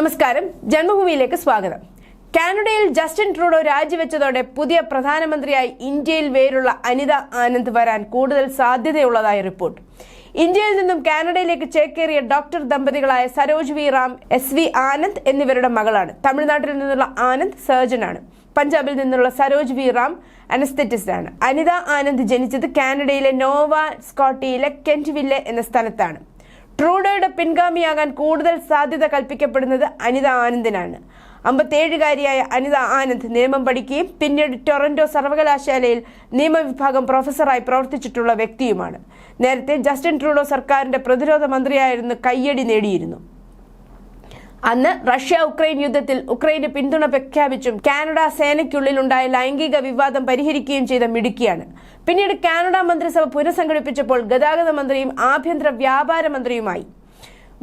നമസ്കാരം. ജന്മഭൂമിയിലേക്ക് സ്വാഗതം. കാനഡയിൽ ജസ്റ്റിൻ ട്രൂഡോ രാജിവെച്ചതോടെ പുതിയ പ്രധാനമന്ത്രിയായി ഇന്ത്യയിൽ വേരുള്ള അനിത ആനന്ദ് വരാൻ കൂടുതൽ സാധ്യതയുള്ളതായി റിപ്പോർട്ട്. ഇന്ത്യയിൽ നിന്നും കാനഡയിലേക്ക് ചേക്കേറിയ doctor ദമ്പതികളായ Saroj V Ram S V Anand എന്നിവരുടെ മകളാണ്. തമിഴ്നാട്ടിൽ നിന്നുള്ള ആനന്ദ് സർജനാണ്. പഞ്ചാബിൽ നിന്നുള്ള സരോജ് വി റാം അനസ്തെറ്റിസ്റ്റ് ആണ് അനിത ആനന്ദ് ജനിച്ചത് കാനഡയിലെ നോവ സ്കോട്ടിയിലെ കെന്റ്വില്ലെ എന്ന സ്ഥലത്താണ്. ട്രൂഡോയുടെ പിൻഗാമിയാകാൻ കൂടുതൽ സാധ്യത കൽപ്പിക്കപ്പെടുന്നത് അനിത ആനന്ദിനാണ്. അമ്പത്തേഴുകാരിയായ അനിത ആനന്ദ് നിയമം പഠിക്കുകയും പിന്നീട് ടൊറന്റോ സർവകലാശാലയിൽ നിയമവിഭാഗം പ്രൊഫസറായി പ്രവർത്തിച്ചിട്ടുള്ള വ്യക്തിയുമാണ്. നേരത്തെ ജസ്റ്റിൻ ട്രൂഡോ സർക്കാരിന്റെ പ്രതിരോധ മന്ത്രിയായിരുന്നു കയ്യടി നേടിയിരുന്നു. അന്ന് റഷ്യ ഉക്രൈൻ യുദ്ധത്തിൽ ഉക്രൈന് പിന്തുണ പ്രഖ്യാപിച്ചും കാനഡ സേനയ്ക്കുള്ളിൽ ഉണ്ടായ ലൈംഗിക വിവാദം പരിഹരിക്കുകയും ചെയ്ത മിടുക്കിയാണ്. പിന്നീട് കാനഡ മന്ത്രിസഭ പുനഃസംഘടിപ്പിച്ചപ്പോൾ ഗതാഗത മന്ത്രിയും ആഭ്യന്തര വ്യാപാര മന്ത്രിയുമായി.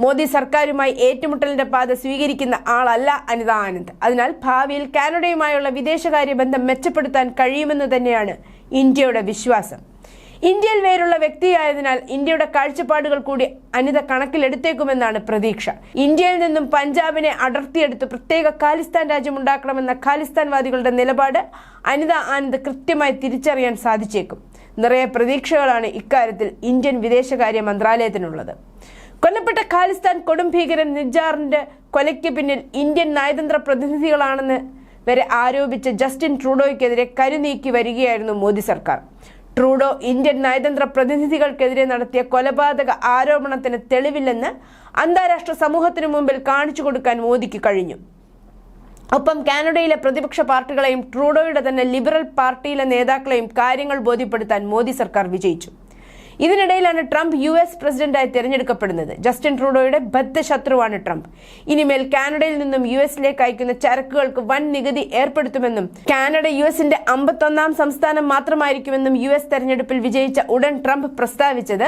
മോദി സർക്കാരുമായി ഏറ്റുമുട്ടലിന്റെ പാത സ്വീകരിക്കുന്ന ആളല്ല അനിത ആനന്ദ്. അതിനാൽ ഭാവിയിൽ കാനഡയുമായുള്ള വിദേശകാര്യ ബന്ധം മെച്ചപ്പെടുത്താൻ കഴിയുമെന്ന് തന്നെയാണ് ഇന്ത്യയുടെ വിശ്വാസം. ഇന്ത്യയിൽ വേരുള്ള വ്യക്തിയായതിനാൽ ഇന്ത്യയുടെ കാഴ്ചപ്പാടുകൾ കൂടി അനിത കണക്കിലെടുത്തേക്കുമെന്നാണ് പ്രതീക്ഷ. ഇന്ത്യയിൽ നിന്നും പഞ്ചാബിനെ അടർത്തിയെടുത്ത് പ്രത്യേക ഖാലിസ്ഥാൻ രാജ്യം ഉണ്ടാക്കണമെന്ന ഖാലിസ്ഥാൻവാദികളുടെ നിലപാട് അനിത ആനന്ദ് കൃത്യമായി തിരിച്ചറിയാൻ സാധിച്ചേക്കും. നിറയെ പ്രതീക്ഷകളാണ് ഇക്കാര്യത്തിൽ ഇന്ത്യൻ വിദേശകാര്യ മന്ത്രാലയത്തിനുള്ളത്. കൊല്ലപ്പെട്ട ഖാലിസ്ഥാൻ കൊടും ഭീകരൻ നിജാറിന്റെ കൊലയ്ക്ക് പിന്നിൽ ഇന്ത്യൻ നയതന്ത്ര പ്രതിനിധികളാണെന്ന് വരെ ആരോപിച്ച ജസ്റ്റിൻ ട്രൂഡോയ്ക്കെതിരെ കരുനീക്കി വരികയായിരുന്നു മോദി സർക്കാർ. ട്രൂഡോ ഇന്ത്യൻ നയതന്ത്ര പ്രതിനിധികൾക്കെതിരെ നടത്തിയ കൊലപാതക ആരോപണത്തിന് തെളിവില്ലെന്ന് അന്താരാഷ്ട്ര സമൂഹത്തിനു മുമ്പിൽ കാണിച്ചു കൊടുക്കാൻ മോദിക്ക് കഴിഞ്ഞു. ഒപ്പം കാനഡയിലെ പ്രതിപക്ഷ പാർട്ടികളെയും ട്രൂഡോയുടെ തന്നെ ലിബറൽ പാർട്ടിയിലെ നേതാക്കളെയും കാര്യങ്ങൾ ബോധ്യപ്പെടുത്താൻ മോദി സർക്കാർ വിജയിച്ചു. ഇതിനിടയിലാണ് ട്രംപ് യു എസ് പ്രസിഡന്റായി തിരഞ്ഞെടുക്കപ്പെടുന്നത്. Justin ട്രൂഡോയുടെ ബദ്ധശത്രുവാണ് Trump. ഇനിമേൽ കാനഡയിൽ നിന്നും യു എസിലേക്ക് അയക്കുന്ന ചരക്കുകൾക്ക് വൻ നികുതി ഏർപ്പെടുത്തുമെന്നും കാനഡ യു എസിന്റെ അമ്പത്തൊന്നാം സംസ്ഥാനം മാത്രമായിരിക്കുമെന്നും യു എസ് തെരഞ്ഞെടുപ്പിൽ വിജയിച്ച ഉടൻ ട്രംപ് പ്രസ്താവിച്ചത്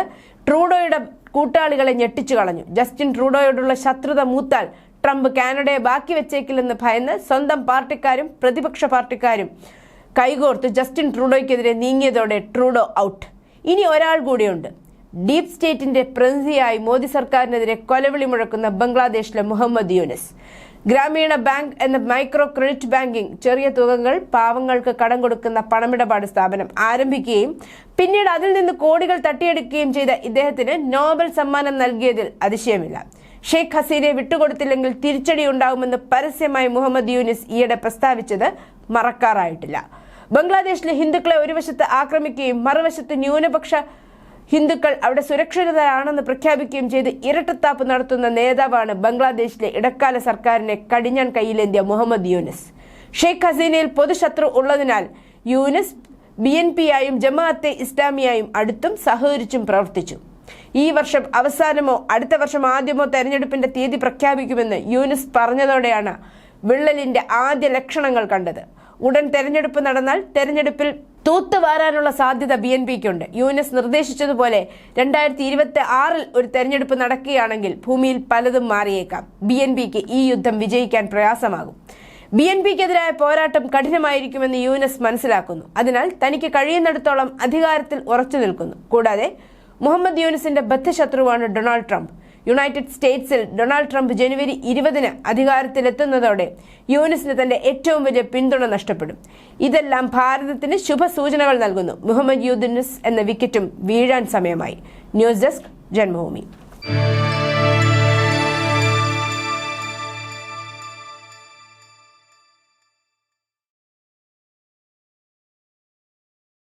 ട്രൂഡോയുടെ കൂട്ടാളികളെ ഞെട്ടിച്ചു കളഞ്ഞു. ജസ്റ്റിൻ ട്രൂഡോയോടുള്ള ശത്രുത മൂത്താൽ ട്രംപ് കാനഡയെ ബാക്കി വെച്ചേക്കില്ലെന്ന് ഭയന്ന് സ്വന്തം പാർട്ടിക്കാരും പ്രതിപക്ഷ പാർട്ടിക്കാരും കൈകോർത്ത് ജസ്റ്റിൻ ട്രൂഡോയ്ക്കെതിരെ നീങ്ങിയതോടെ ട്രൂഡോ ഔട്ട്. ഇനി ഒരാൾ കൂടിയുണ്ട്. ഡീപ് സ്റ്റേറ്റിന്റെ പ്രതിനിധിയായി മോദി സർക്കാരിനെതിരെ കൊലവിളി മുഴക്കുന്ന ബംഗ്ലാദേശിലെ മുഹമ്മദ് യൂനിസ്. ഗ്രാമീണ ബാങ്ക് എന്ന മൈക്രോ ക്രെഡിറ്റ് ബാങ്കിംഗ് ചെറിയ തുകകൾ പാവങ്ങൾക്ക് കടം കൊടുക്കുന്ന പണമിടപാട് സ്ഥാപനം ആരംഭിക്കുകയും പിന്നീട് അതിൽ നിന്ന് കോടികൾ തട്ടിയെടുക്കുകയും ചെയ്ത ഇദ്ദേഹത്തിന് നോബൽ സമ്മാനം നൽകിയതിൽ അതിശയമില്ല. ഷെയ്ഖ് ഹസീനെ വിട്ടുകൊടുത്തില്ലെങ്കിൽ തിരിച്ചടി ഉണ്ടാകുമെന്ന് പരസ്യമായി മുഹമ്മദ് യൂനിസ് ഈയിടെ പ്രസ്താവിച്ചത് മറക്കാറായിട്ടില്ല. ബംഗ്ലാദേശിലെ ഹിന്ദുക്കളെ ഒരു വശത്ത് ആക്രമിക്കുകയും മറുവശത്ത് ന്യൂനപക്ഷ ഹിന്ദുക്കൾ അവിടെ സുരക്ഷിതരാണെന്ന് പ്രഖ്യാപിക്കുകയും ചെയ്ത് ഇരട്ടത്താപ്പ് നടത്തുന്ന നേതാവാണ് ബംഗ്ലാദേശിലെ ഇടക്കാല സർക്കാരിനെ കടിഞ്ഞാൻ കയ്യിലേന്തിയ മുഹമ്മദ് യൂനിസ്. ഷെയ്ഖ് ഹസീനയിൽ പൊതുശത്രു ഉള്ളതിനാൽ യൂനിസ് ബി എൻ പിയായും ജമാഅത്തെ ഇസ്ലാമിയായും അടുത്തും സഹകരിച്ചും പ്രവർത്തിച്ചു. ഈ വർഷം അവസാനമോ അടുത്ത വർഷം ആദ്യമോ തെരഞ്ഞെടുപ്പിന്റെ തീയതി പ്രഖ്യാപിക്കുമെന്ന് യൂനിസ് പറഞ്ഞതോടെയാണ് വിള്ളലിന്റെ ആദ്യ ലക്ഷണങ്ങൾ കണ്ടത്. ഉടൻ തെരഞ്ഞെടുപ്പ് നടന്നാൽ തെരഞ്ഞെടുപ്പിൽ തൂത്തുവാരാനുള്ള സാധ്യത ബി എൻ പിക്കുണ്ട് എസ് നിർദ്ദേശിച്ചതുപോലെ രണ്ടായിരത്തി ഇരുപത്തി ആറിൽ ഒരു തെരഞ്ഞെടുപ്പ് നടക്കുകയാണെങ്കിൽ ഭൂമിയിൽ പലതും മാറിയേക്കാം. ബി എൻ പിക്ക് ഈ യുദ്ധം വിജയിക്കാൻ പ്രയാസമാകും. ബി എൻ പിക്കെതിരായ പോരാട്ടം കഠിനമായിരിക്കുമെന്ന് യു എൻ എസ് മനസ്സിലാക്കുന്നു. അതിനാൽ തനിക്ക് കഴിയുന്നിടത്തോളം അധികാരത്തിൽ ഉറച്ചു നിൽക്കുന്നു. കൂടാതെ മുഹമ്മദ് യൂനിസിന്റെ ബദ്ധശത്രുവാണ് ഡൊണാൾഡ് ട്രംപ്. യുണൈറ്റഡ് സ്റ്റേറ്റ്സിൽ ഡൊണാൾഡ് ട്രംപ് ജനുവരി ഇരുപതിന് അധികാരത്തിലെത്തുന്നതോടെ യൂനിസിന് തന്റെ ഏറ്റവും വലിയ പിന്തുണ നഷ്ടപ്പെടും. ഇതെല്ലാം ഭാരതത്തിന് ശുഭസൂചനകൾ നൽകുന്നു. മുഹമ്മദ് യൂദിനുസ് എന്ന വിക്കറ്റും വീഴാൻ സമയമായി. News desk Janmabhumi